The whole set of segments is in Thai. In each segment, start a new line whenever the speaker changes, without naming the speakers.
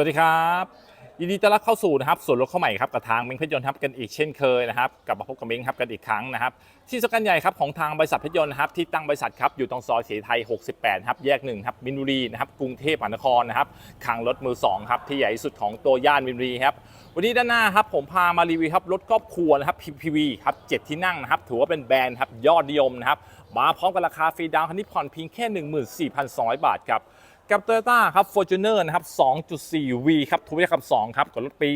วัสดีครับยินดีต้อนรับเข้าสู่นะครับส่วนรถเข้าใหม่ครับกับทางเม้งเพชรยนต์ครับกันอีกเช่นเคยนะครับกลับมาพบกับเม้งครับกันอีกครั้งนะครับที่สำคัญใหญ่ครับของทางบริษัทเพชรยนต์นะครับที่ตั้งบริษัทครับอยู่ตรงซอยศรีไทย 68ครับแยกหนึ่งครับมินบุรีนะครับกรุงเทพมหานครนะครับคังรถมือสองครับที่ใหญ่ที่สุดของตัวย่านมินบุรีครับวันนี้ด้านหน้าครับผมพามารีวิวครับรถครอบครัวนะครับ PPV ครับเจ็ดที่นั่งนะครับถือว่าเป็นแบรนด์ครับยอดนิยมนะครับมาพร้อมกับราคาฟรีดาวน์คันนี้ผ่อนเพียงแค่ 14,200 บาทครับ กับ Toyota ครับ Fortuner นะครับ 2.4V ครับทวิตคำ2ครับกับรถปี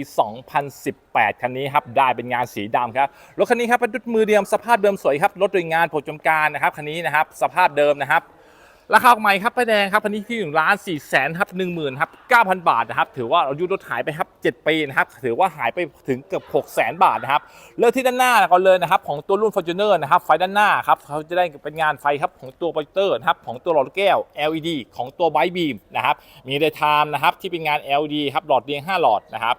2018 คันนี้ครับได้เป็นงานสีดำครับ รถคันนี้ครับเป็นดุดมือเดียมสภาพเดิมสวยครับ รถโดยงานผลจำการนะครับคันนี้นะครับสภาพเดิมนะครับ ราคาใหม่ครับป้ายแดงครับคันนี้ที่1ล้าน4แสนครับ1 0,000ครับ9,000บาทนะครับ ถือว่าอายุรถหายไปครับ7ปีนะครับ ถือว่าหายไปถึงเกือบ6แสนบาทนะครับเริ่มที่ด้านหน้าก่อนเลยนะครับ ของตัวรุ่น Fortuner นะครับ ไฟด้านหน้าครับเขาจะได้เป็นงานไฟครับของตัวโปรเจคเตอร์นะครับ ของตัวหลอดแก้ว LED ของตัวไบบีมนะครับ มีเดย์ไทม์นะครับที่เป็นงาน LED ครับหลอดเรียง5หลอดนะครับ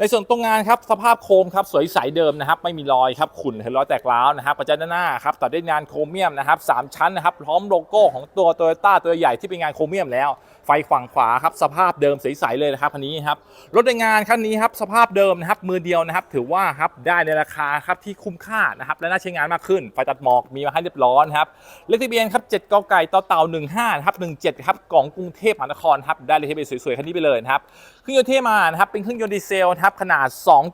ในส่วนตรงงานครับสภาพโคมครับสวยใสเดิมนะครับไม่มีรอยครับขุ่นเห็นรอยแตกร้าวนะครับประจันด้าหน้าครับตัดด้วยงานโครเมียมนะครับสามชั้นนะครับพร้อมโลโก้ของตัวโตโยต้าตัวใหญ่ที่เป็นงานโครเมียมแล้ว ไฟฝั่งขวาครับสภาพเดิมใสๆเลยนะครับคันนี้ครับรถในงานคันนี้ครับสภาพเดิมนะครับมือเดียวนะครับ ถือว่าครับได้ในราคาครับที่คุ้มค่านะครับและน่าใช้งานมากขึ้น ไฟตัดหมอกมีมาให้เรียบร้อยนะครับเลขทะเบียนครับ7กไก่ต่อเต่า15ครับ17ครับของกรุงเทพมหานครครับได้เลขทะเบียนสวยๆคันนี้ไปเลยนะครับเครื่องยนต์ที่มานะครับเป็นเครื่องยนต์ดีเซลนะครับขนาด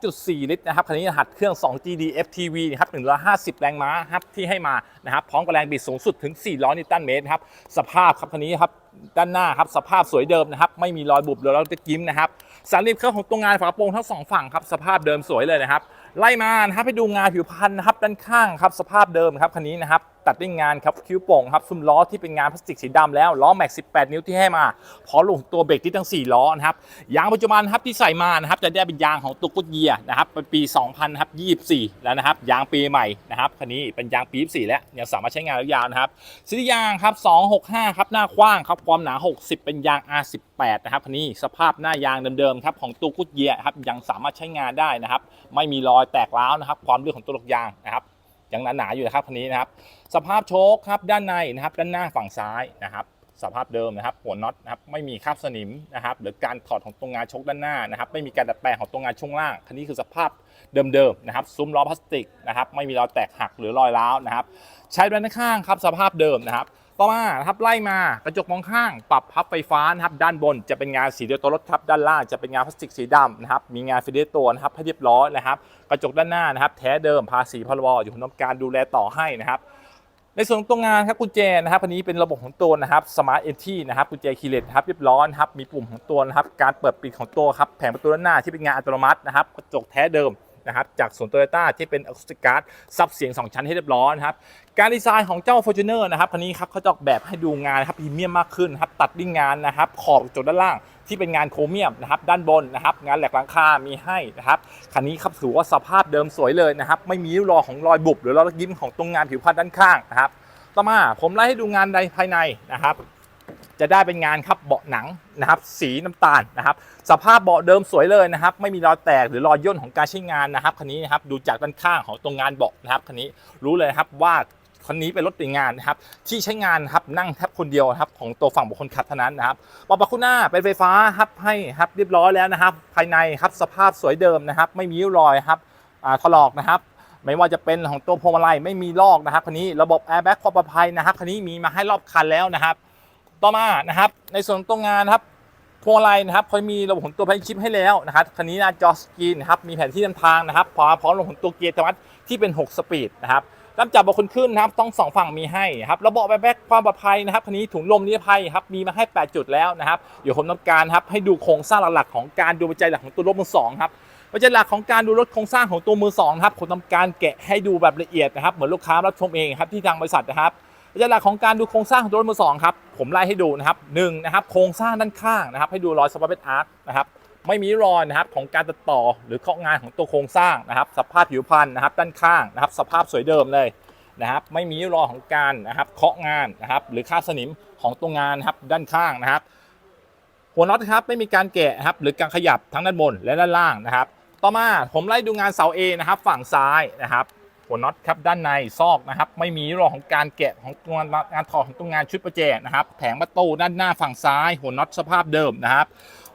2.4 ลิตรนะครับคันนี้หัสเครื่อง 2GD FTV นะครับ150 แรงม้าครับที่ให้มานะครับพร้อมกับแรงบิดสูงสุดถึง 400 นิวตันเมตรครับสภาพครับคันนี้ครับ ด้านหน้าครับสภาพสวยเดิมนะครับ ไม่มีรอยบุบหรือรอยตะกิ้มนะครับสามเหลี่ยมเครื่องของตัวงานฝากระโปรงทั้งสองฝั่งครับสภาพเดิมสวยเลยนะครับ ไล่มานะครับให้ดูงานผิวพรรณนะครับด้านข้างครับสภาพเดิมครับคันนี้นะครับ ตัดด้วยงานครับคิ้วโป่งครับซุ้มล้อที่เป็นงานพลาสติกสีดำแล้วล้อแม็ก 18 นิ้วที่ให้มาพร้อมลงตัวเบรกที่ทั้ง 4 ล้อนะครับยางปัจจุบันครับที่ใส่มานะครับจะได้เป็นยางของตุกุดเยียนะครับเป็นปี 2024 แล้วนะครับยางปีใหม่นะครับคันนี้เป็นยางปี 24 แล้วยังสามารถใช้งานได้ยาวนะครับสียางครับ 265 ครับหน้ากว้างครับความหนา 60 เป็นยาง R18 นะครับคันนี้สภาพหน้ายางเดิมๆครับของตุกุดเยียครับยังสามารถใช้งานได้นะครับไม่มีรอยแตกร้าวนะครับความลื่นของตัวลูกยางนะครับ ยังหนาๆอยู่นะครับคันนี้นะครับ สภาพโชคครับด้านในนะครับด้านหน้าฝั่งซ้ายนะครับสภาพเดิมนะครับ หัวน็อตนะครับไม่มีคราบสนิมนะครับหรือการถอดของตรงงานโชคด้านหน้านะครับ ไม่มีการดัดแปลงของตรงงานช่วงล่างคันนี้คือสภาพเดิมๆนะครับซุ้มล้อพลาสติกนะครับไม่มีรอยแตกหักหรือรอยร้าวนะครับ ใช้ด้านข้างครับสภาพเดิมนะครับ ต่อมาครับไล่มากระจกมองข้าง ปรับพับไฟฟ้านะครับด้านบนจะเป็นงานสีเดียวตัวรถครับด้านล่างจะเป็นงานพลาสติกสีดำนะครับมีงานฟิลเลตตัวนะครับให้เรียบร้อยนะครับ กระจกด้านหน้านะครับ แท้เดิมภาษีพรบอยู่ผมทำการดูแลต่อให้นะครับในส่วนของตัวงานครับกุญแจนะครับอันนี้เป็นระบบของตัวนะครับสมาร์ทเอนทีนะครับกุญแจคีย์เลสครับเรียบร้อยนครับมีปุ่มของตัวนะครับการเปิดปิดของตัวครับแผงประตูด้านหน้าที่เป็นงานอัตโนมัตินะครับกระจกแท้เดิม นะครับจากส่วนโตโยต้าที่เป็นอะคูสติกการ์ดซับเสียง 2 ชั้นให้เรียบร้อยนะครับการดีไซน์ของเจ้า Fortuner นะครับคันนี้ครับเขาจะออกแบบให้ดูงานนะครับพรีเมียมมากขึ้นครับตัดด้วยงานนะครับขอบจกด้านล่างที่เป็นงานโครเมียมนะครับด้านบนนะครับงานแหลกหลังคา มีให้นะครับคันนี้ครับถือว่าสภาพเดิมสวยเลยนะครับไม่มีริ้วรอยของรอยบุบหรือรอยยิ้มของตรงงานผิวพรรณด้านข้างนะครับต่อมาผมไล่ให้ดูงานในภายในนะครับ จะได้เป็นงานครับเบาะหนังนะครับสีน้ำตาลนะครับสภาพเบาะเดิมสวยเลยนะครับไม่มีรอยแตกหรือรอยย่นของการใช้งานนะครับคันนี้นะครับดูจากด้านข้างของตรงงานเบาะนะครับคันนี้รู้เลยครับว่าคันนี้เป็นรถต่งงานนะครับที่ใช้งานครับนั่งแทบคนเดียวครับของตัวฝั่งบุคคลขับเท่านั้นนะครับปรับประคุณหน้าเป็นไฟฟ้าครับให้ครับเรียบร้อยแล้วนะครับ ภายในครับสภาพสวยเดิมนะครับ ไม่มีรอยครับอ่าถลอกนะครับไม่ว่าจะเป็นของตัวพวงมาลัยไม่มีลอกนะครับคันนี้ระบบแอร์แบ็กความปลอดภัยนะครับคันนี้มีมาให้รอบคันแล้วนะครับ ต่อมานะครับ ในส่วนตรงงานนะครับพวงมาลัยนะครับเขามีระบบของตัวแพนชิปให้แล้วนะครับคันนี้น้าจอสกรีนนะครับมีแผนที่นำทางนะครับพร้อมพร้อมระบบของตัวเกียร์ธรรมะที่เป็น 6 สปีดนะครับลำจับเบาคนขึ้นนะครับต้องสองฝั่งมีให้นะครับระบบแบ็คความปลอดภัยนะครับคันนี้ถุงลมนิรภัยครับมีมาให้ 8 จุดแล้วนะครับเดี๋ยวผมทำการครับให้ดูโครงสร้างหลักๆของการดูปัจจัยหลักของตัวรถมือสองครับปัจจัยหลักของการดูรถโครงสร้างของตัวมือสองครับผมทำการแกะให้ดูแบบละเอียดนะครับเหมือนลูกค้ารับชมเองครับที่ทางบริษัทนะครับ ปัจจัยหลักของการดูโครงสร้างของตัวรถมือสองครับผมไล่ให้ดูนะครับหนึ่งนะครับโครงสร้างด้านข้างนะครับ ให้ดูรอยสปอร์ตอาร์ตนะครับไม่มีรอยนะครับของการตัดต่อหรือเคาะงานของตัวโครงสร้างนะครับ สภาพผิวพรรณนะครับด้านข้างนะครับ สภาพสวยเดิมเลยนะครับ ไม่มีรอยของการนะครับเคาะงานนะครับ หรือค่าสนิมของตัวงานนะครับด้านข้างนะครับ หัวน็อตครับไม่มีการแกะนะครับหรือการขยับทั้งด้านบนและด้านล่างนะครับ ต่อมาผมไล่ดูงานเสา A นะครับ ฝั่งซ้ายนะครับ หัวน็อตครับด้านในซอกนะครับ ไม่มีรอยของการแกะของตัวงานถอดของตัวงานชุดประแจนะครับ แผงประตูด้านหน้าฝั่งซ้าย หัวน็อตสภาพเดิมนะครับ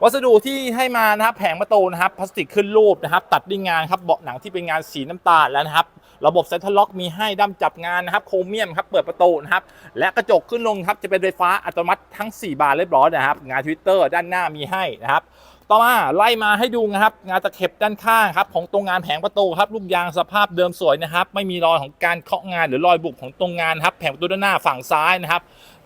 วัสดุที่ให้มานะครับแผงประตูนะครับพลาสติกขึ้นรูปนะครับ ตัดด้วยงานครับเบาะหนังที่เป็นงานสีน้ำตาลแล้วนะครับ ระบบเซ็นทรัลล็อกมีให้ด้ามจับงานนะครับ โครเมียมครับเปิดประตูนะครับและกระจกขึ้นลงครับจะเป็นไฟฟ้าอัตโนมัติทั้ง 4 บานเรียบร้อยนะครับ งานทวิตเตอร์ด้านหน้ามีให้นะครับ ต่อมาไล่มาให้ดูนะครับ งานตะเข็บด้านข้างครับของตรงงานแผงประตูครับลูกยางสภาพเดิมสวยนะครับ ไม่มีรอยของการเคาะงานหรือรอยบุบของตรงงานครับแผงประตูด้านหน้าฝั่งซ้ายนะครับ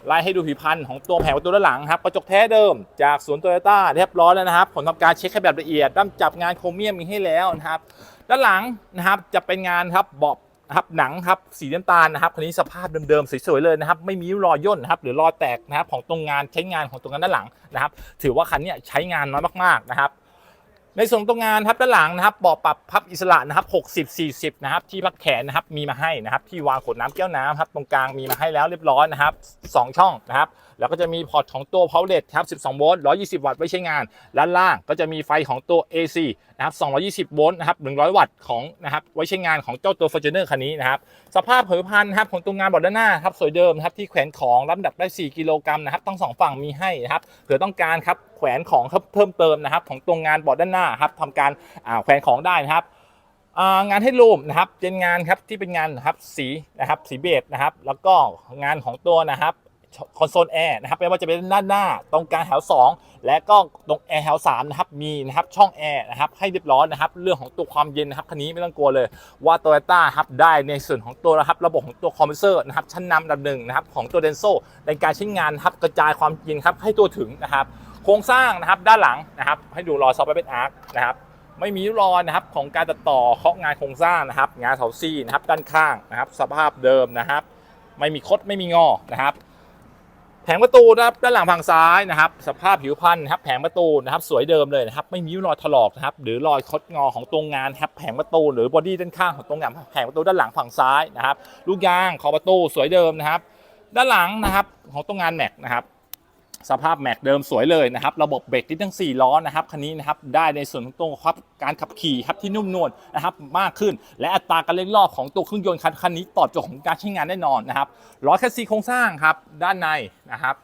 ไล่ให้ดูผิวพันธ์ของตัวแผงประตูด้านหลังครับกระจกแท้เดิมจากศูนย์โตโยต้าเรียบร้อยแล้วนะครับผลทำการเช็คให้แบบละเอียดด้ามจับงานโครเมียมมีให้แล้วนะครับ ด้านหลังนะครับจะเป็นงานครับเบาะ นะครับหนังครับสีน้ำตาลนะครับคันนี้สภาพเดิมๆสวยๆเลยนะครับไม่มีรอยย่นนะครับหรือรอยแตกนะครับของตรงงานใช้งานของตรงงานด้านหลังนะครับ ถือว่าคันนี้ใช้งานน้อยมากๆนะครับในส่วนตรงงานครับด้านหลังนะครับเบาะปรับพับอิสระนะครับ 60 40 นะครับ ที่พักแขนนะครับมีมาให้นะครับ ที่วางขวดน้ำแก้วน้ำครับตรงกลางมีมาให้แล้วเรียบร้อยนะครับสองช่องนะครับ แล้วก็จะมีพอร์ตของตัว power LED ครับ 12 โวลต์ 120 วัตต์ไว้ใช้งานด้านล่างก็จะมีไฟของตัว AC นะครับ 220 โวลต์นะครับ 100 วัตต์ของนะครับไว้ใช้งานของเจ้าตัว Fortuner คันนี้นะครับสภาพเผยพันธุ์นะครับของตัวงานบอร์ดด้านหน้าครับสวยเดิมครับที่แขวนของรับน้ำหนักได้ 4 กิโลกรัมนะครับทั้งสองฝั่งมีให้นะครับเผื่อต้องการครับแขวนของครับเพิ่มเติมนะครับของตัวงานบอร์ดด้านหน้าครับทำการแขวนของได้นะครับงานให้รูมนะครับเป็นงานครับที่เป็นงานนะครับสีนะครับสีเบจนะครับแล้วก็งานของตัวนะครับ คอนโซลแอร์นะครับไม่ว่าจะเป็นด้านหน้าตรงกลางแถว 2 และก็ตรงแอร์แถว3นะครับมีนะครับช่องแอร์นะครับให้เรียบร้อยนะครับเรื่องของตัวความเย็นนะครับคันนี้ไม่ต้องกลัวเลยว่าโตโยต้าครับได้ในส่วนของตัวนะครับระบบของตัวคอมเพรสเซอร์นะครับชั้นนำอันดับหนึ่งนะครับของตัวเดนโซในการใช้งานครับกระจายความเย็นครับให้ตัวถึงนะครับโครงสร้างนะครับด้านหลังนะครับให้ดูรอยซอฟต์แวร์เป็นอาร์คนะครับไม่มีรอยนะครับของการตัดต่อเคาะงานโครงสร้างนะครับ งานเสาซี่นะครับด้านข้างนะครับสภาพเดิมนะครับ ไม่มีคดไม่มีงอนะครับ แผงประตูนะครับด้านหลังฝั่งซ้ายนะครับ สภาพผิวพันธ์นะครับแผงประตูนะครับสวยเดิมเลยนะครับไม่มีรอยถลอกนะครับหรือรอยคดงอของตรงงานครับแผงประตูหรือบอดี้ด้านข้างของตรงงานแผงประตูด้านหลังฝั่งซ้ายนะครับลูกยางขอบประตูสวยเดิมนะครับ ด้านหลังนะครับของตรงงานแม็กนะครับ สภาพแม็กเดิมสวยเลยนะครับ ระบบเบรกที่ทั้ง 4 ล้อนะครับคันนี้นะครับได้ในส่วนของตัวครับการขับขี่ครับที่นุ่มนวลนะครับมากขึ้น และอัตราการเล่นรอบของตัวเครื่องยนต์คันคันนี้ตอบโจทย์ของการใช้งานแน่นอนนะครับล้อแคสซีโครงสร้างครับด้านในนะครับ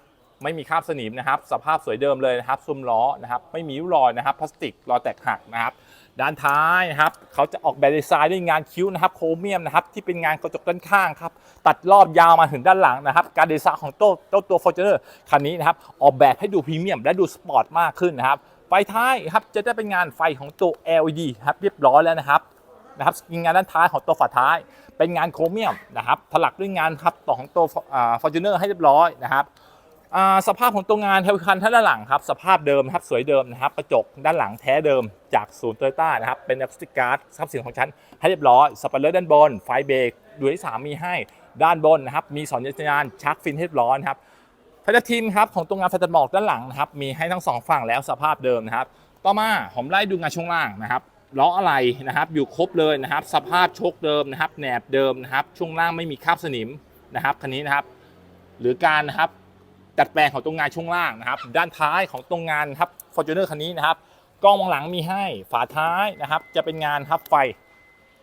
ไม่มีคราบสนิมนะครับ สภาพสวยเดิมเลยนะครับซุ้มล้อนะครับไม่มีริ้วรอยนะครับพลาสติกรอยแตกหักนะครับ ด้านท้ายนะครับเขาจะออกแบบดีไซน์ด้วยงานคิ้วนะครับโครเมียมนะครับที่เป็นงานกระจกด้านข้างครับตัดรอบยาวมาถึงด้านหลังนะครับ การดีไซน์ของโตัวตัวตัว Fortuner คันนี้นะครับออกแบบให้ดูพรีเมียมและดูสปอร์ตมากขึ้นนะครับไฟท้ายครับจะได้เป็นงานไฟของตัว LED ครับเรียบร้อยแล้วนะครับนะครับงานด้านท้ายของตัวฝาท้าย เป็นงานโครเมียมนะครับถลักด้วยงานครับต่อของตัวฟอร์จูเนอร์ให้เรียบร้อยนะครับ สภาพของตัวงานเทลคันท่านด้านหลังครับ สภาพเดิมนะครับสวยเดิมนะครับกระจกด้านหลังแท้เดิมจากศูนย์โตโยต้านะครับเป็นอะคูสติกการ์ดทรัพย์สินของฉันให้เรียบร้อยสปอยเลอร์ด้านบน ไฟเบรกดูที่สามมีให้ด้านบนนะครับมีสอนสัญญาณชักฟินให้เรียบร้อยนครับไฟตัดทีมครับของตัวงานไฟตัดหมอกด้านหลังนะครับมีให้ทั้งสองฝั่งแล้วสภาพเดิมนะครับต่อมาผมไล่ดูงานช่วงล่างนะครับล้ออะไรนะครับอยู่ครบเลยนะครับ สภาพโชคเดิมนะครับแหนบเดิมนะครับช่วงล่างไม่มีคราบสนิมนะครับคันนี้นะครับหรือการนะครับ ดัดแปลงของตรงงานช่วงล่างนะครับ ด้านท้ายของตรงงานครับฟอร์จูเนอร์คันนี้นะครับกล้องมองหลังมีให้ฝาท้ายนะครับ จะเป็นงานทับไฟ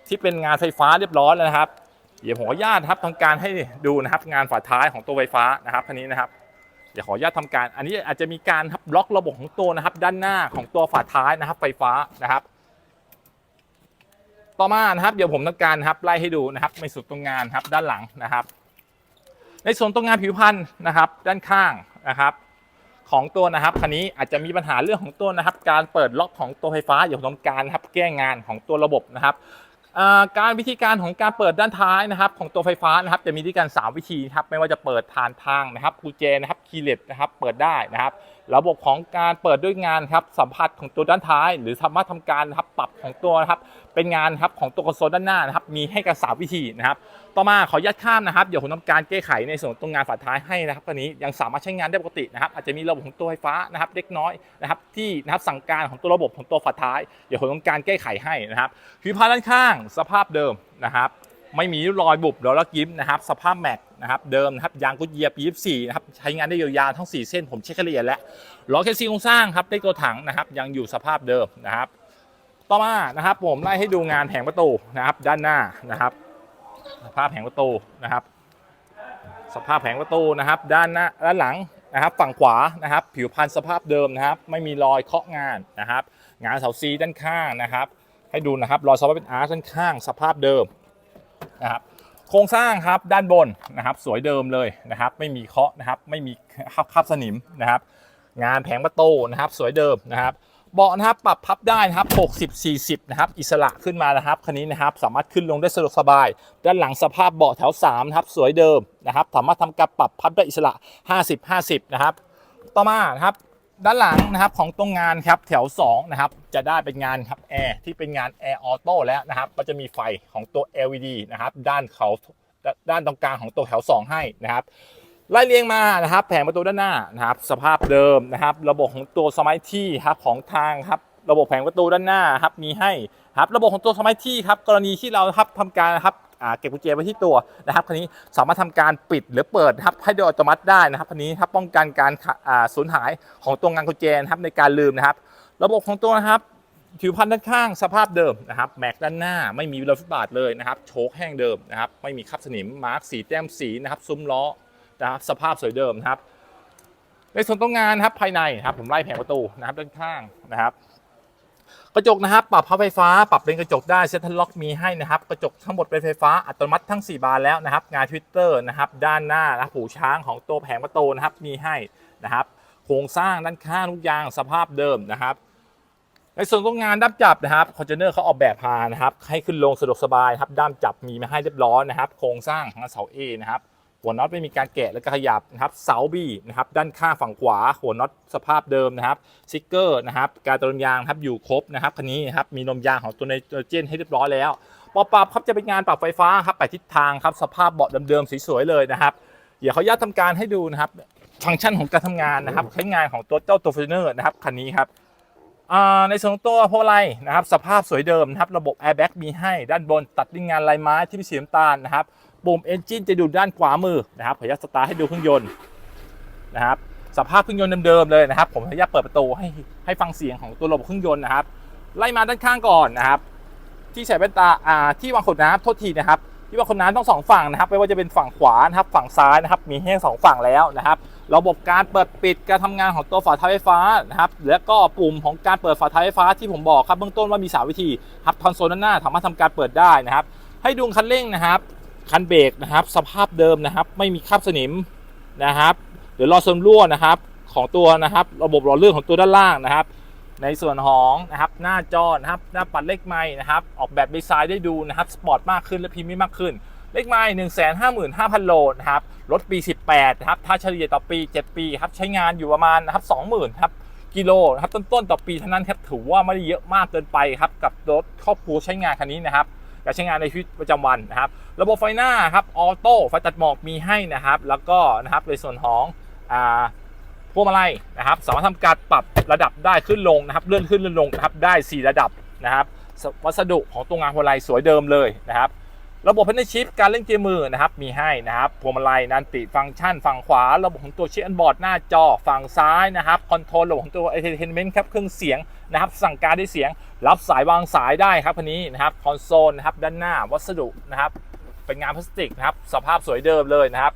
ที่เป็นงานไฟฟ้าเรียบร้อยแล้วนะครับเดี๋ยวผมขออนุญาตครับทำการให้ดูนะครับ งานฝาท้ายของตัวไฟฟ้านะครับคันนี้นะครับเดี๋ยวขออนุญาตทำการ อันนี้อาจจะมีการครับล็อกระบบของตัวนะครับ ด้านหน้าของตัวฝาท้ายนะครับ ไฟฟ้านะครับ ต่อมานะครับ เดี๋ยวผมทำการครับไล่ให้ดูนะครับในสุดตรงงานครับด้านหลังนะครับ ในส่วนตรงงานผิวพันธ์นะครับ ด้านข้างนะครับ ของตัวนะครับคันนี้อาจจะมีปัญหาเรื่องของตัวนะครับ การเปิดล็อกของตัวไฟฟ้าอย่างต้องการนะครับแก้งานของตัวระบบนะครับการวิธีการของการเปิดด้านท้ายนะครับ ของตัวไฟฟ้านะครับ จะมีด้วยกัน3วิธีครับไม่ว่าจะเปิดทานทางนะครับกุญแจนะครับคีย์เลสนะครับ เปิดได้นะครับ ระบบของการเปิดด้วยงานครับสัมผัสของตัวด้านท้าย หรือสามารถทำการครับปรับของตัวนะครับเป็นงานครับของตัวคอนโซลด้านหน้านะครับมีให้กันสาวิธีนะครับต่อมาขออนุญาตข้ามนะครับเดี๋ยวผมทำการแก้ไขในส่วนตรงงานฝาท้ายให้นะครับตอนนี้ยังสามารถใช้งานได้ปกตินะครับอาจจะมีระบบของตัวไฟฟ้านะครับเล็กน้อยนะครับที่นะครับสั่งการของตัวระบบของตัวฝาท้าย เดี๋ยวผมทำการแก้ไขให้นะครับผิวพรรณด้านข้างสภาพเดิมนะครับไม่มีรอยบุบรอยลักยิ้มนะครับสภาพแม็ก นะครับเดิมนะครับยางกุดเยียปี24นะครับใช้งานได้ยาวๆทั้ง 4 เส้นผมเช็คให้ละเอียดแล้วล้อแคสซีโครงสร้างครับได้ตัวถังนะครับยังอยู่สภาพเดิมนะครับ ต่อมานะครับผมไล่ให้ดูงานแผงประตูนะครับด้านหน้านะครับ สภาพแผงประตูนะครับ สภาพแผงประตูนะครับ ด้านหน้าด้านหลังนะครับฝั่งขวานะครับ ผิวพรรณสภาพเดิมนะครับ ไม่มีรอยเคาะงานนะครับ งานเสาซีด้านข้างนะครับ ให้ดูนะครับรอยซอฟต์เป็นอาร์ด้านข้างสภาพเดิมนะครับ โครงสร้างครับด้านบนนะครับสวยเดิมเลยนะครับ ไม่มีเคาะนะครับไม่มีคราบคราบสนิมนะครับ งานแผงประตูนะครับสวยเดิมนะครับเบาะนะครับปรับพับได้นะครับ60 40นะครับอิสระขึ้นมานะครับคันนี้นะครับสามารถขึ้นลงได้สะดวกสบาย ด้านหลังสภาพเบาะแถว3นะครับสวยเดิมนะครับสามารถทำการปรับพับได้อิสระ 50 50นะครับต่อมานะครับ ด้านหลังนะครับของตรงงานครับแถว2นะครับจะได้เป็นงานครับแอร์ที่เป็นงานแอร์ออโต้แล้วนะครับก็จะมีไฟของตัว LED นะครับด้านเขาด้านตรงกลางของตัวแถว 2 ให้นะครับไล่เรียงมานะครับ แผงประตูด้านหน้านะครับสภาพเดิมนะครับ ระบบของตัวสมัยที่ครับของทางครับระบบแผงประตูด้านหน้าครับมีให้ครับระบบของตัวสมัยที่ครับกรณีที่เราครับทำการครับ เก็บกุญแจไว้ที่ตัวนะครับคันนี้สามารถทำการปิดหรือเปิดนะครับให้โดยอัตโนมัติได้นะครับคันนี้ครับป้องกันการอ่าสูญหายของตัวงานกุญแจนะครับในการลืมนะครับ ระบบของตัวนะครับผิวพันธุ์ด้านข้างสภาพเดิมนะครับแม็กด้านหน้าไม่มีรอยฟุตบาทเลยนะครับโชคแห้งเดิมนะครับไม่มีคราบสนิมมาร์กสีแต้มสีนะครับซุ้มล้อนะครับสภาพสวยเดิมนะครับในส่วนตรงงานครับภายในนะครับผมไล่แผงประตูนะครับด้านข้างนะครับ กระจกนะครับปรับพับไฟฟ้าปรับเป็นกระจกได้เซ็นทรัลล็อกมีให้นะครับกระจกทั้งหมดเป็นไฟฟ้าอัตโนมัติทั้ง 4 บานแล้วนะครับงานทวิตเตอร์นะครับด้านหน้านะหูช้างของตัวแผงประตูนะครับมีให้นะครับโครงสร้างด้านข้างทุกอย่างสภาพเดิมนะครับในส่วนของงานด้ามจับนะครับคอนเทนเนอร์เขาออกแบบมานะครับให้ขึ้นลงสะดวกสบายครับด้ามจับมีมาให้เรียบร้อยนะครับ โครงสร้างของเสาเอนะครับ หัวน็อตไม่มีการแกะและก็ขยับนะครับเสาบีนะครับด้านข้างฝั่งขวา หัวน็อตสภาพเดิมนะครับสติกเกอร์นะครับการตรนยางครับอยู่ครบนะครับคันนี้นะครับมีนมยางของตัวไนโตรเจนให้เรียบร้อยแล้วปอบปรับครับจะเป็นงานปรับไฟฟ้าครับไปทิศทางครับสภาพเบาะเดิมๆสีสวยเลยนะครับเดี๋ยวเขาญาตทำการให้ดูนะครับฟังก์ชันของการทำงานนะครับใช้งานของตัวเจ้าตัวฟ o r t u n e r นะครับคันนี้ครับในส่วนของตัวพวงมาลัยนะครับสภาพสวยเดิมนะครับระบบ airbag มีให้ด้านบนตัดด้วยงานลายไม้ที่เป็นสีน้ำตาลนะครับ ปุ่ม engine จะอยู่ด้านขวามือนะครับขออนุญาตสตาร์ทให้ดูเครื่องยนต์นะครับสภาพเครื่องยนต์เดิมๆเลยนะครับ ผมขออนุญาตเปิดประตูให้ให้ฟังเสียงของตัวระบบเครื่องยนต์นะครับ ไล่มาด้านข้างก่อนนะครับ ที่ใส่แว่นตาอ่าที่วางขวดน้ำโทษทีนะครับที่วางขดน้ำต้องสองฝั่งนะครับไม่ว่าจะเป็นฝั่งขวานะครับฝั่งซ้ายนะครับมีให้งสองฝั่งแล้วนะครับ ระบบการเปิดปิดการทำงานของตัวฝาท้ายไฟฟ้านะครับแล้วก็ปุ่มของการเปิดฝาท้ายไฟฟ้าที่ผมบอกครับเบื้องต้นว่ามีสามวิธีครับคอนโซลด้านหน้าสามารถทำการเปิดได้นะครับ ให้ดูคันเร่งนะครับ คันเบรกนะครับ สภาพเดิมนะครับ ไม่มีคราบสนิมนะครับเดี๋ยวรอส่วนรั่วนะครับ ของตัวนะครับ ระบบหล่อลื่นของตัวด้านล่างนะครับ ในส่วนของนะครับหน้าจอนะครับหน้าปัดเลขไม้นะครับ ออกแบบดีไซน์ได้ดูนะครับสปอร์ตมากขึ้นและพรีเมียมมากขึ้น เลขไม้หนึ่งแสนห้าหมื่นห้าพันโลนะครับรถปี 18นะครับถ้าเฉลี่ยต่อปี 7 ปีครับใช้งานอยู่ประมาณนะครับ20,000ครับกิโลนะครับต้นๆต่อปีเท่านั้นครับถือว่าไม่ได้เยอะมากเกินไปครับกับรถครอบครัวใช้งานคันนี้นะครับการใช้งานในชีวิตประจำวันนะครับ ระบบไฟหน้าครับออโต้ไฟตัดหมอกมีให้นะครับ แล้วก็นะครับในส่วนของอ่าพวงมาลัยนะครับ สามารถทำการปรับระดับได้ขึ้นลงนะครับเลื่อนขึ้นเลื่อนลงนะครับได้ 4 ระดับนะครับวัสดุของตัวงานพวงมาลัยสวยเดิมเลยนะครับ ระบบเพนชิปการเล่นเกมมือนะครับมีให้นะครับพวงมาลัยนันติฟังก์ชันฝั่งขวา ระบบของตัวชิปอันบอร์ดหน้าจอฝั่งซ้ายนะครับคอนโทรลระบบของตัวเอเทนเมนต์ครับเครื่องเสียงนะครับ สั่งการด้วยเสียงรับสายวางสายได้ครับคันนี้นะครับคอนโซลนะครับด้านหน้าวัสดุนะครับ เป็นงานพลาสติกนะครับสภาพสวยเดิมเลยนะครับ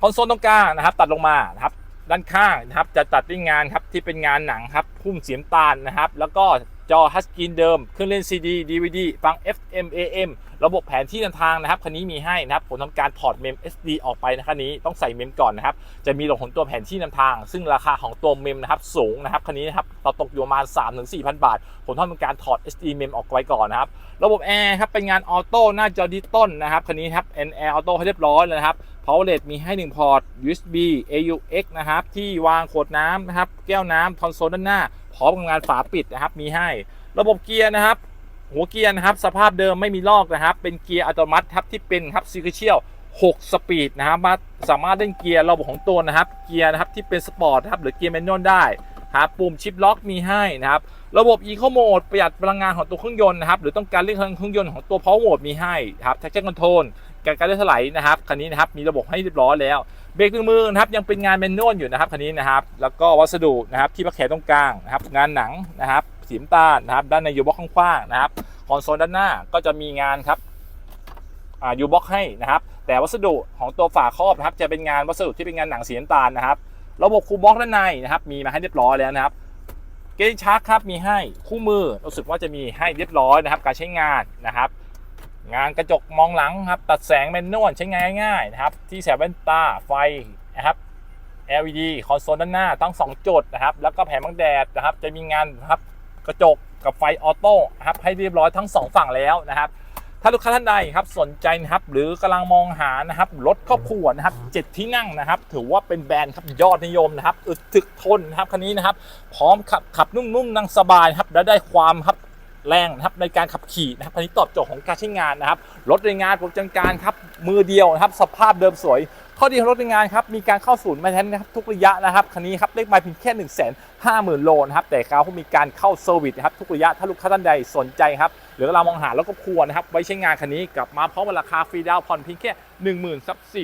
คอนโซลตรงกลางนะครับ ตัดลงมานะครับด้านข้างนะครับจะตัดด้วยงานครับที่เป็นงานหนังครับพุ่มเสียมตาลนะครับ แล้วก็จอฮัสกินเดิมเครื่องเล่น CD DVD ฟัง FM AM ระบบแผนที่นำทางนะครับคันนี้มีให้นะครับผมทำการถอดเมม SD ออกไปนะคันนี้ต้องใส่เมมก่อนนะครับจะมีระบบของตัวแผนที่นำทาง ซึ่งราคาของตัวเมมนะครับสูงนะครับคันนี้นะครับเราตกอยู่ประมาณ 3-4,000 บาท ผมทำการถอด SD เมมออกไว้ก่อนนะครับระบบแอร์ครับเป็นงานออโต้หน้าจอดิจิตอลนะครับคันนี้ครับ N Air Auto ให้เรียบร้อยเลยนะครับ Power LED มีให้ 1 พอร์ต USB AUX นะครับที่วางขวดน้ำนะครับแก้วน้ำคอนโซลด้านหน้าพร้อมกับงานฝาปิดนะครับมีให้ ระบบเกียร์นะครับ หัวเกียร์นะครับสภาพเดิมไม่มีลอกนะครับ เป็นเกียร์อัตโนมัติครับที่เป็นครับซีเชียล6 สปีดนะครับมาสามารถเล่นเกียร์ระบบของตัวนะครับ เกียร์นะครับที่เป็นสปอร์ตครับหรือเกียร์แมนนวลได้ครับปุ่มชิปล็อกมีให้นะครับ ระบบ Eco Mode ประหยัดพลังงานของตัวเครื่องยนต์นะครับ หรือต้องการเร่งเครื่องยนต์ของตัว Power Mode มีให้ครับ Traction Control การการเลื่อนถลายนะครับคันนี้นะครับมีระบบให้เรียบร้อยแล้ว เบรกมือนะครับยังเป็นงานแมนนวลอยู่นะครับคันนี้นะครับ แล้วก็วัสดุนะครับที่ประแขนตรงกลางนะครับงานหนังนะครับ สีน้ำตาลนะครับด้านในยูบ็อกข้างๆนะครับคอนโซลด้านหน้าก็จะมีงานครับยูบ็อกให้นะครับ แต่วัสดุของตัวฝาครอบนะครับจะเป็นงานวัสดุที่เป็นงานหนังสีน้ำตาลนะครับ ระบบคูลบ็อกด้านในนะครับมีมาให้เรียบร้อยแล้วนะครับเกจชาร์คครับมีให้คู่มือรู้สึกว่าจะมีให้เรียบร้อยนะครับ การใช้งานนะครับ งานกระจกมองหลังครับตัดแสงแมนนวลใช้งานง่ายๆนะครับ ที่แสบแว่นตาไฟนะครับ LED คอนโซลด้านหน้าทั้ง 2 จุดนะครับ แล้วก็แผงบังแดดนะครับ จะมีงานครับ กระจกกับไฟออโต้ครับให้เรียบร้อยทั้ง 2 ฝั่งแล้วนะครับ ถ้าลูกค้าท่านใดครับสนใจนะครับหรือกำลังมองหานะครับรถครอบครัวนะครับเจ็ดที่นั่งนะครับ ถือว่าเป็นแบรนด์ครับยอดนิยมนะครับอึดถึกทนนะครับคันนี้นะครับพร้อมขับขับนุ่มๆนั่งสบายครับและได้ความครับแรงนะครับในการขับขี่นะครับคันนี้ตอบโจทย์ของการใช้งานนะครับรถในงานประจำการครับมือเดียวนะครับสภาพเดิมสวย ข้อดีของรถในงานครับมีการเข้าศูนย์มาแทนนะครับทุกระยะนะครับคันนี้ครับเลขไมล์เพียงแค่1นึ่งแสนห้าหมื่นโลนะครับแต่เขามีการเข้าเซอร์วิสนะครับทุกระยะถ้าลูกค้าท่านใดสนใจครับหรือกำลังมองหารถครอบครัวนะครับไว้ใช้งานคันนี้กลับมาพร้อมกับราคาฟรีดาวน์ผ่อนเพียงแค่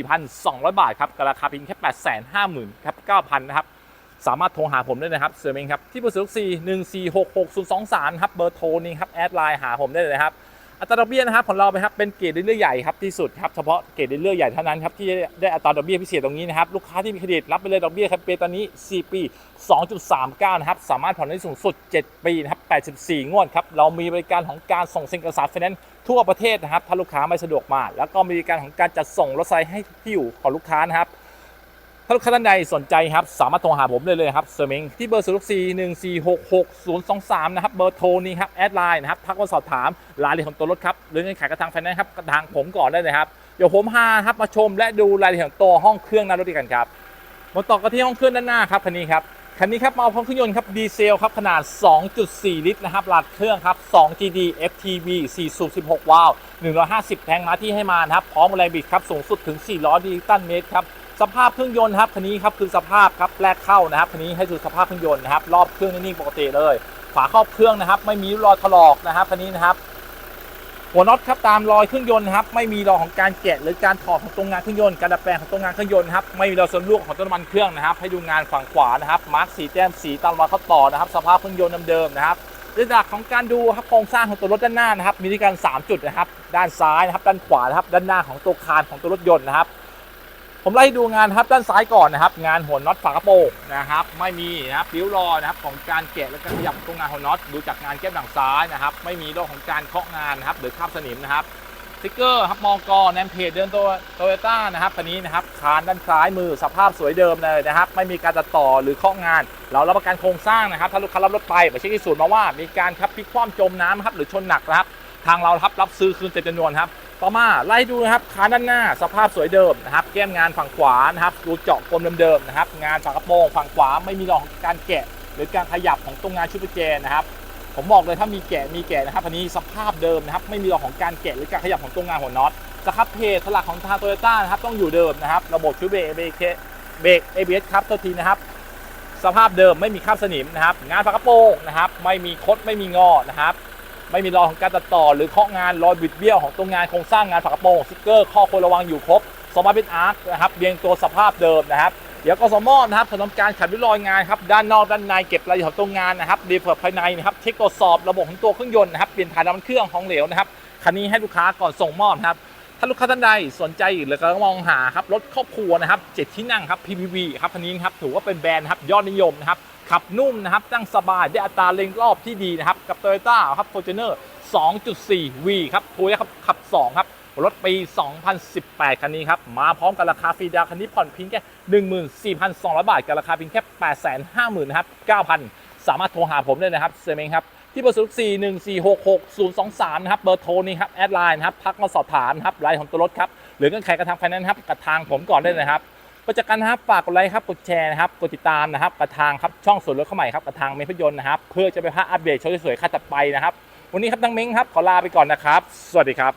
10,4200 บาทครับกับราคาเพียงแค่ 850,000ครับ9,000นะครับสามารถโทรหาผมได้นะครับเสือเมงครับที่เบอร์ศูนย์สี่หนึ่งสี่หกหกศูนย์สองสามครับเบอร์โทรนี้ครับแอดไลน์หาผมได้เลยครับ อัตราดอกเบี้ยนะครับของเราไปครับเป็นเกรดดิลเลอร์ใหญ่ครับที่สุดครับเฉพาะเกรดดิลเลอร์ใหญ่เท่านั้นครับที่ได้อัตราดอกเบี้ยพิเศษตรงนี้นะครับลูกค้าที่มีเครดิตรับไปเลยดอกเบี้ยครับเป็นตอนนี้ 4 ปี 2.39 นะครับสามารถผ่อนได้สูงสุด 7 ปีนะครับ 84 งวดครับเรามีบริการของการส่งเซ็นเอกสารไฟแนนซ์ทั่วประเทศนะครับถ้าลูกค้าไม่สะดวกมา แล้วก็มีบริการของการจัดส่งรถไซค์ให้ที่อยู่ของลูกค้านะครับ ถ้าลูกค้าท่านใดสนใจครับ สามารถโทรหาผมได้เลยครับเซอร์เมงที่เบอร์0 4 1 4 6 6 0 2 3 นะครับ เบอร์โทรนี้ครับ แอดไลน์นะครับ ทักมาสอบถามรายละเอียดของตัวรถครับ หรือเงินขายกระทางไฟแนนซ์ครับกระทางผมก่อนได้เลยครับ เดี๋ยวผมพาครับมาชมและดูรายละเอียดของตัวห้องเครื่องหน้ารถด้วยกันครับมาต่อกันที่ห้องเครื่องด้านหน้าครับคันนี้ครับคันนี้ครับมาพร้อมเครื่องยนต์ครับดีเซลครับขนาด 2.4 ลิตรนะครับหลัดเครื่องครับ 2 GD FTV 4สูบ16 วาล์ว150แรงม้าที่ให้มานะครับพร้อมแรงบิดครับสูงสุดถึง 400ดิจิตัลเมตรครับ สภาพเครื่องยนต์ครับคันนี้ครับคือสภาพครับแรกเข้านะครับคันนี้ให้ดูสภาพเครื่องยนต์นะครับรอบเครื่องนิ่งๆปกติเลยฝาครอบเครื่องนะครับ ไม่มีรอยถลอกนะครับคันนี้นะครับ หัวน็อตครับตามรอยเครื่องยนต์นะครับไม่มีรอยของการแกะหรือการถอดของตรงงานเครื่องยนต์การดัดแปลงของตรงงานเครื่องยนต์นะครับไม่มีรอยส่วนลวกของต้นน้ำมันเครื่องนะครับ ให้ดูงานฝั่งขวานะครับมาร์กสีแต้มสีตามรอยเข้าต่อนะครับ สภาพเครื่องยนต์เดิมๆนะครับระดับของการดูครับโครงสร้างของตัวรถด้านหน้านะครับ มีด้วยกัน3จุดนะครับ ด้านซ้ายนะครับ ด้านขวานะครับ ด้านหน้าของตัวคานของตัวรถยนต์นะครับ ผมไล่ดูงานครับด้านซ้ายก่อนนะครับ งานหัวน็อตฝากระโปรงนะครับ ไม่มีนะครับริ้วรอนะครับของการแกะและการขยับตรงงานหัวน็อตดูจากงานแก้มด้านซ้ายนะครับ ไม่มีเรื่องของการเคาะงานนะครับหรือคราบสนิมนะครับสติ๊กเกอร์ครับมองกอแนมเพจเดินตัวโตโยต้านะครับคันนี้นะครับคานด้านซ้ายมือสภาพสวยเดิมเลยนะครับ ไม่มีการตัดต่อหรือเคาะงาน เรารับประกันโครงสร้างนะครับ ถ้าลูกค้ารับรถไปไปเช็คที่ศูนย์มาว่ามีการครับพลิกคว่ำจมน้ำครับหรือชนหนักนะครับทางเราครับรับซื้อคืนเต็มจำนวนครับ ต่อมาไล่ดูนะครับคานด้านหน้าสภาพสวยเดิมนะครับ แก้มงานฝั่งขวานะครับดูเจาะกลมเดิมๆนะครับ งานฝากระโปรงฝั่งขวาไม่มีรอของการแกะ หรือการขยับของตรงงานชุดประแจนะครับ ผมบอกเลยถ้ามีแกะมีแกะนะครับอันนี้สภาพเดิมนะครับ ไม่มีรอยของการแกะหรือการขยับของตรงงานหัวน็อตสครับเพจสลักของทางโตโยต้านะครับต้องอยู่เดิมนะครับ ระบบชุดเบรกเบรกเบรก ABS ครับตัวทีนะครับ สภาพเดิมไม่มีคราบสนิมนะครับ งานฝากระโปรงนะครับ ไม่มีคดไม่มีงอนะครับ ไม่มีรอยของการตัดต่อ หรือเคาะงานรอยบิดเบี้ยวของตรงงานโครงสร้างงานฝากระโปรงสติ๊กเกอร์ข้อควรระวังอยู่ครบสมาร์ทเป็นอาร์คนะครับเรียงตัวสภาพเดิมนะครับเดี๋ยวกสมนะครับทำการขัดวิรอยงานครับด้านนอกด้านในเก็บรายละเอียดของตรงงานนะครับดีเฟิร์ภายในนะครับเช็คตรวจสอบระบบของตัวเครื่องยนต์นะครับเปลี่ยนถ่ายน้ำมันเครื่องของเหลวนะครับคันนี้ให้ลูกค้าก่อนส่งมอบนะครับ ถ้าลูกค้าท่านใดสนใจหรือกำลังมองหาครับรถครอบครัวนะครับเจ็ดที่นั่งครับ PPV ครับคันนี้ครับถือว่าเป็นแบรนด์ครับยอดนิยมนะครับขับนุ่มนะครับนั่งสบายได้อัตราเร่งรอบที่ดีนะครับกับ Toyota ครับ Fortuner 2.4V ครับโทยครับขับ 2 ครับรถปี 2018 คันนี้ครับ มาพร้อมกับราคาฟรีดาวน์คันนี้ผ่อนเพียงแค่ 14,200 บาท กับราคาเพียงแค่ 850,000 นะครับ 9,000 สามารถโทรหาผมได้นะครับ เซเมงครับ ที่เบอร์ศูนย์สี่หนึ่งสี่หกหกศูนย์สองสามนะครับ เบอร์โทรนี้ครับ แอดไลน์นะครับพักมาสอบถามนครับรายของตัวรถครับ หรือเงื่อนไขกระทางไฟแนนซ์ครับกับทางผมก่อนได้เลยครับก็จากกันนะครับ ฝากกดไลค์ครับ กดแชร์นะครับ กดติดตามนะครับกับทางครับ ช่องส่วนรถเข้าใหม่ครับกับทางเมพยนต์นะครับ เพื่อจะไปพาอัปเดตโชว์สวยๆค่าตัดไปนะครับ วันนี้ครับทั้งเม้งครับ ขอลาไปก่อนนะครับ สวัสดีครับ